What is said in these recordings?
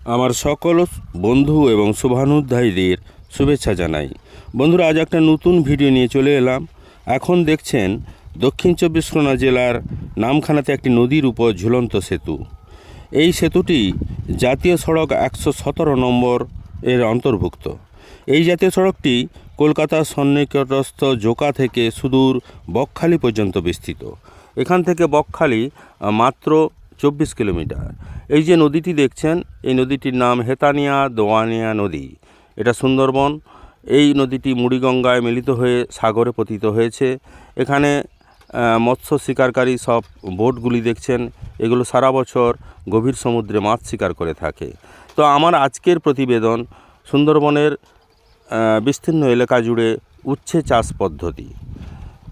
আমার সকল বন্ধু এবং শুভানুধ্যায়ীদের শুভেচ্ছা জানাই। বন্ধুরা, আজ একটা নতুন ভিডিও নিয়ে চলে এলাম। এখন দেখছেন, দক্ষিণ চব্বিশ পরগনা জেলার নামখানাতে একটি নদীর উপর ঝুলন্ত সেতু। এই সেতুটি জাতীয় সড়ক একশো সতেরো নম্বর এর অন্তর্ভুক্ত। এই জাতীয় সড়কটি কলকাতার সন্নিকটস্থ জোকা থেকে সুদূর বকখালি পর্যন্ত বিস্তৃত। এখান থেকে বকখালি মাত্র চব্বিশ কিলোমিটার। এই যে নদীটি দেখছেন, এই নদীটির নাম হেতানিয়া দোয়ানিয়া নদী। এটা সুন্দরবন। এই নদীটি মুড়িগঙ্গায় মিলিত হয়ে সাগরে পতিত হয়েছে। এখানে মৎস্য শিকারকারী সব বোটগুলি দেখছেন। এগুলো সারা বছর গভীর সমুদ্রে মাছ শিকার করে থাকে। তো আমার আজকের প্রতিবেদন সুন্দরবনের বিস্তীর্ণ এলাকা জুড়ে উচ্ছে চাষ পদ্ধতি।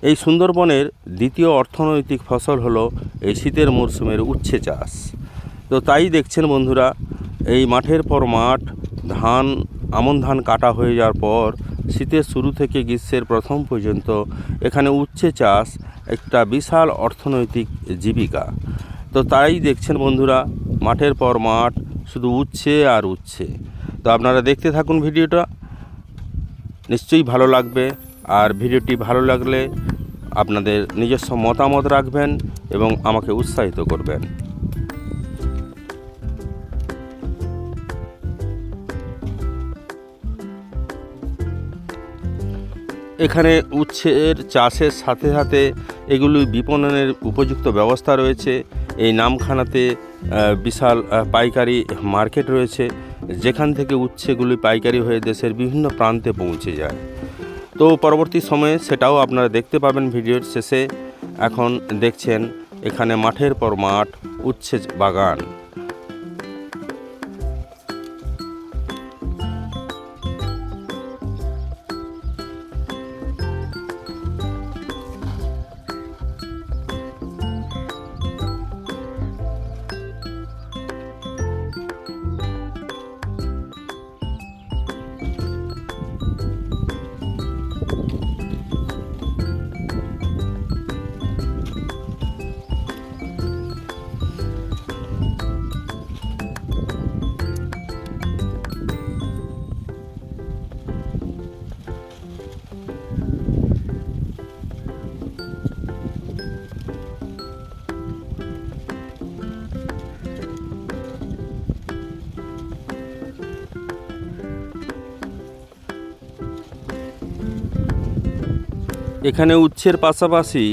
এই সুন্দরবনের দ্বিতীয় অর্থনৈতিক ফসল হলো এই শীতের মরশুমের উচ্ছে চাষ। তো তাই দেখছেন বন্ধুরা, এই মাঠের পর মাঠ, ধান, আমন ধান কাটা হয়ে যাওয়ার পর শীতের শুরু থেকে গ্রীষ্মের প্রথম পর্যন্ত এখানে উচ্ছে চাষ একটা বিশাল অর্থনৈতিক জীবিকা। তো তাই দেখছেন বন্ধুরা, মাঠের পর মাঠ শুধু উচ্ছে আর উচ্ছে। তো আপনারা দেখতে থাকুন ভিডিওটা, নিশ্চয়ই ভালো লাগবে। আর ভিডিওটি ভালো লাগলে আপনাদের নিজস্ব মতামত রাখবেন এবং আমাকে উৎসাহিত করবেন। এখানে উচ্ছের, চাষের সাথে সাথে এগুলি বিপণনের উপযুক্ত ব্যবস্থা রয়েছে। এই নামখানাতে বিশাল পাইকারি মার্কেট রয়েছে, যেখান থেকে উচ্ছেগুলি পাইকারি হয়ে দেশের বিভিন্ন প্রান্তে পৌঁছে যায়। তো পরবর্তী সময়ে সেটাও আপনারা দেখতে পাবেন ভিডিওর শেষে। এখন দেখছেন এখানে মাঠের পর মাঠ উচ্ছে বাগান। এখানে উচ্ছের পাশাপাশি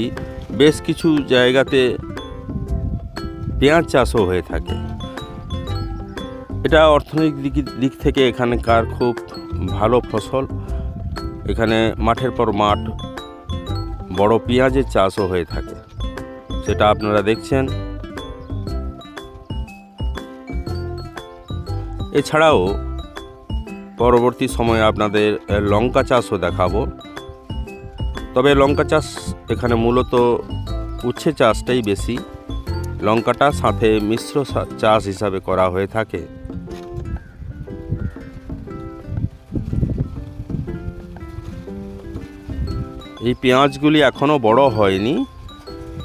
বেশ কিছু জায়গাতে পেঁয়াজ চাষও হয়ে থাকে। এটা অর্থনৈতিক দিক দিক থেকে এখানকার খুব ভালো ফসল। এখানে মাঠের পর মাঠ বড় পেঁয়াজের চাষও হয়ে থাকে। সেটা আপনারা দেখছেন। এছাড়াও পরবর্তী সময়ে আপনাদের লঙ্কা চাষও দেখাবো। তবে লঙ্কা চাষ এখানে মূলত উচ্ছে চাষটাই বেশি। লঙ্কাটা সাথে মিশ্র চাষ হিসাবে করা হয়ে থাকে। এই পেঁয়াজগুলি এখনও বড় হয়নি।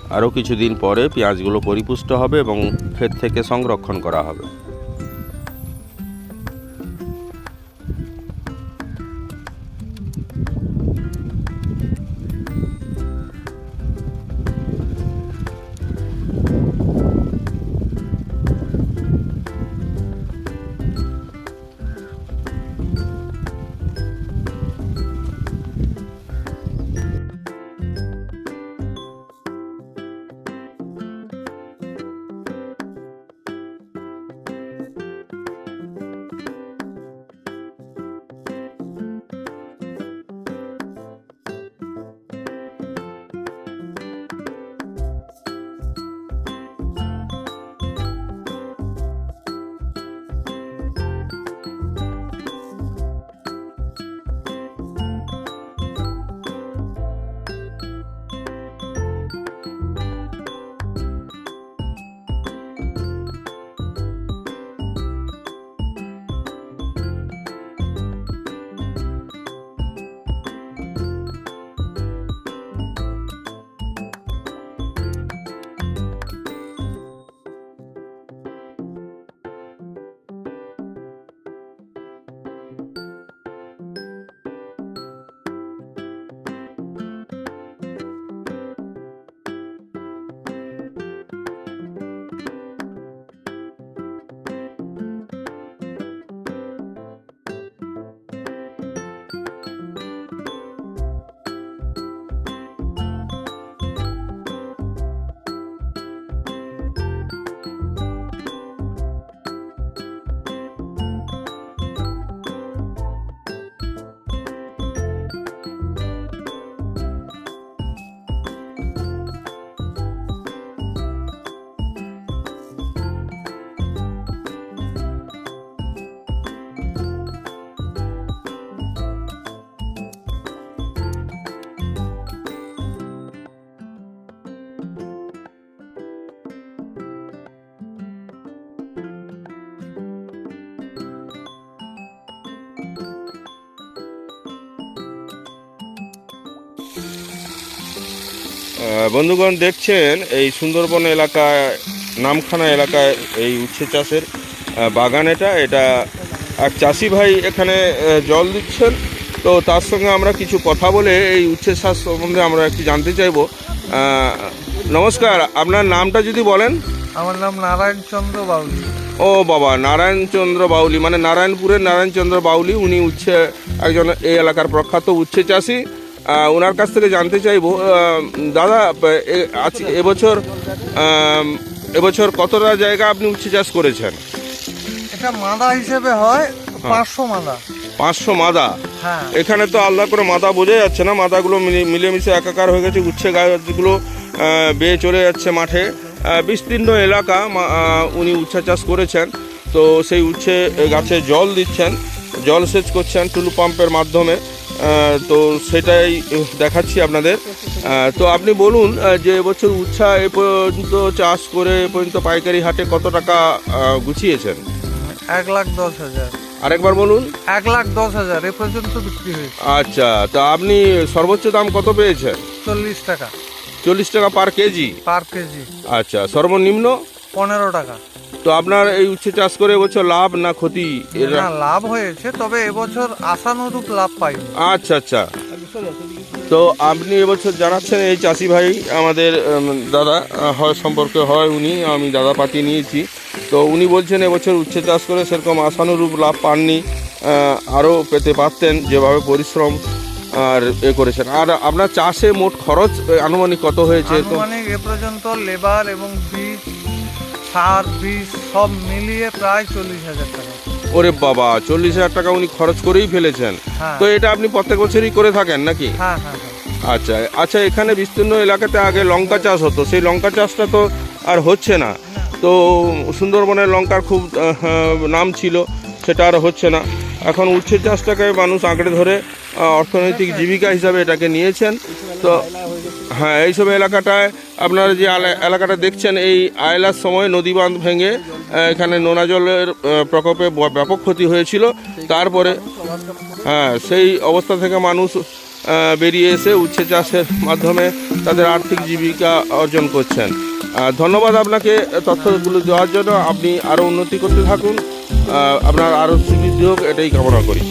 আরও কিছুদিন পরে পেঁয়াজগুলো পরিপুষ্ট হবে এবং ক্ষেত থেকে সংরক্ষণ করা হবে। বন্ধুগণ দেখছেন এই সুন্দরবন এলাকায় নামখানা এলাকায় এই উচ্ছে চাষের বাগান এটা। এটা এক চাষি ভাই এখানে জল দিচ্ছেন। তো তার সঙ্গে আমরা কিছু কথা বলে এই উচ্ছে চাষ সম্বন্ধে আমরা একটু জানতে চাইব। নমস্কার আপনার নামটা যদি বলেন। আমার নাম নারায়ণ চন্দ্র বাউলি। ও বাবা নারায়ণচন্দ্র বাউলি মানে নারায়ণপুরের নারায়ণচন্দ্র বাউলি উনি উচ্ছে একজন এই এলাকার প্রখ্যাত উচ্ছে চাষি। ওনার কাছ থেকে জানতে চাইব দাদা আজ- এবছর এবছর কতটা জায়গা আপনি উচ্ছে চাষ করেছেন? এটা মাদা হিসেবে হয় পাঁচশো মাদা। পাঁচশো মাদা? হ্যাঁ। এখানে তো আলাদা করে মাদা বোঝা যাচ্ছে না মাদাগুলো মিলে- মিলেমিশে একাকার হয়ে গেছে উচ্ছে গাছগুলো বেয়ে চলে যাচ্ছে মাঠে। বিস্তীর্ণ এলাকা উনি উচ্ছে চাষ করেছেন। তো সেই উচ্ছে গাছে জল দিচ্ছেন জল সেচ করছেন টুলু পাম্পের মাধ্যমে। তো সেটাই দেখাচ্ছি আপনাদের। তো আপনি বলুন যে এবছর উচ্ছা এ পর্যন্ত চাষ করে এ পর্যন্ত পাইকারি হাটে কত টাকা গুছিয়েছেন? এক লাখ দশ হাজার। আরেকবার বলুন। এক লাখ দশ হাজার এ পর্যন্ত বিক্রি হয়েছে। আচ্ছা তা আপনি সর্বোচ্চ দাম কত পেয়েছেন? চল্লিশ টাকা। চল্লিশ টাকা পার কেজি? পার কেজি। আচ্ছা সর্বনিম্ন? পনেরো টাকা। তো আপনার এই উচ্ছে চাষ করে এবছর লাভ না ক্ষতি? না লাভ হয়েছে তবে এবছর আশানুরূপ লাভ পাইনি। আচ্ছা আচ্ছা। তো আপনি এবছর জানাচ্ছেন এই চাষি ভাই আমাদের দাদা হয় সম্পর্কে হয় উনি আমি দাদা পাতি নিয়েছি। তো উনি বলছেন এবছর উচ্ছে চাষ করে সেরকম আশানুরূপ লাভ পাননি আরও পেতে পারতেন যেভাবে পরিশ্রম আর এ করেছেন। আর আপনার চাষে মোট খরচ আনুমানিক কত হয়েছে আনুমানিক এ পর্যন্ত লেবার এবং বীজ সার বীজ সব মিলিয়ে প্রায় চল্লিশ হাজার টাকা। ওরে বাবা চল্লিশ হাজার টাকা উনি খরচ করেই ফেলেছেন। হ্যাঁ। তো এটা আপনি প্রত্যেক বছরই করে থাকেন নাকি? হ্যাঁ হ্যাঁ হ্যাঁ। আচ্ছা আচ্ছা এখানে বিস্তীর্ণ এলাকাতে আগে লঙ্কা চাষ হতো। সেই লঙ্কা চাষটা তো আর হচ্ছে না। তো সুন্দরবনের লঙ্কার খুব নাম ছিল সেটা আর হচ্ছে না। এখন উচ্ছে চাষটাকে মানুষ আঁকড়ে ধরে অর্থনৈতিক জীবিকা হিসাবে এটাকে নিয়েছেন। তো হ্যাঁ এইসব এলাকাটায় আপনারা যে এলাকাটা দেখছেন, এই আয়লার সময় নদী বাঁধ ভেঙে এখানে নোনা জলের প্রকোপে ব্যাপক ক্ষতি হয়েছিল। তারপরে হ্যাঁ সেই অবস্থা থেকে মানুষ বেরিয়ে এসে উচ্ছে চাষের মাধ্যমে তাদের আর্থিক জীবিকা অর্জন করছেন। ধন্যবাদ আপনাকে তথ্যগুলো দেওয়ার জন্য। আপনি আরও উন্নতি করতে থাকুন। আপনার আরও সুবৃদ্ধি হোক এটাই কামনা করি।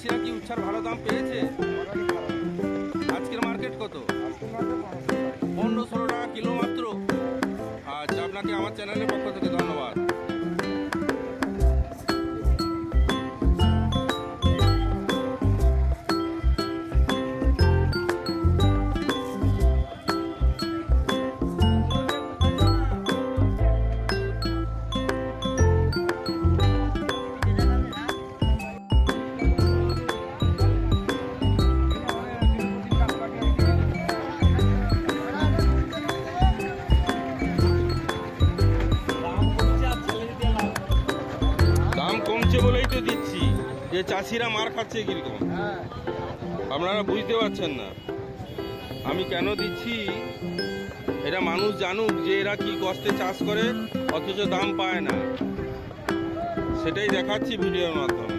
চাষিরা কি উচ্ছার ভালো দাম পেয়েছে? আজকের মার্কেট কত? পনেরো ষোলো টাকা কিলো মাত্র। আচ্ছা আপনাকে আমার চ্যানেলের পক্ষ যে চাষিরা মার খাচ্ছে কীরকম? আপনারা বুঝতে পারছেন না। আমি কেন দিচ্ছি? এটা মানুষ জানুক যে এরা কি কষ্টে চাষ করে, অথচ দাম পায় না। সেটাই দেখাচ্ছি ভিডিওর মাধ্যমে।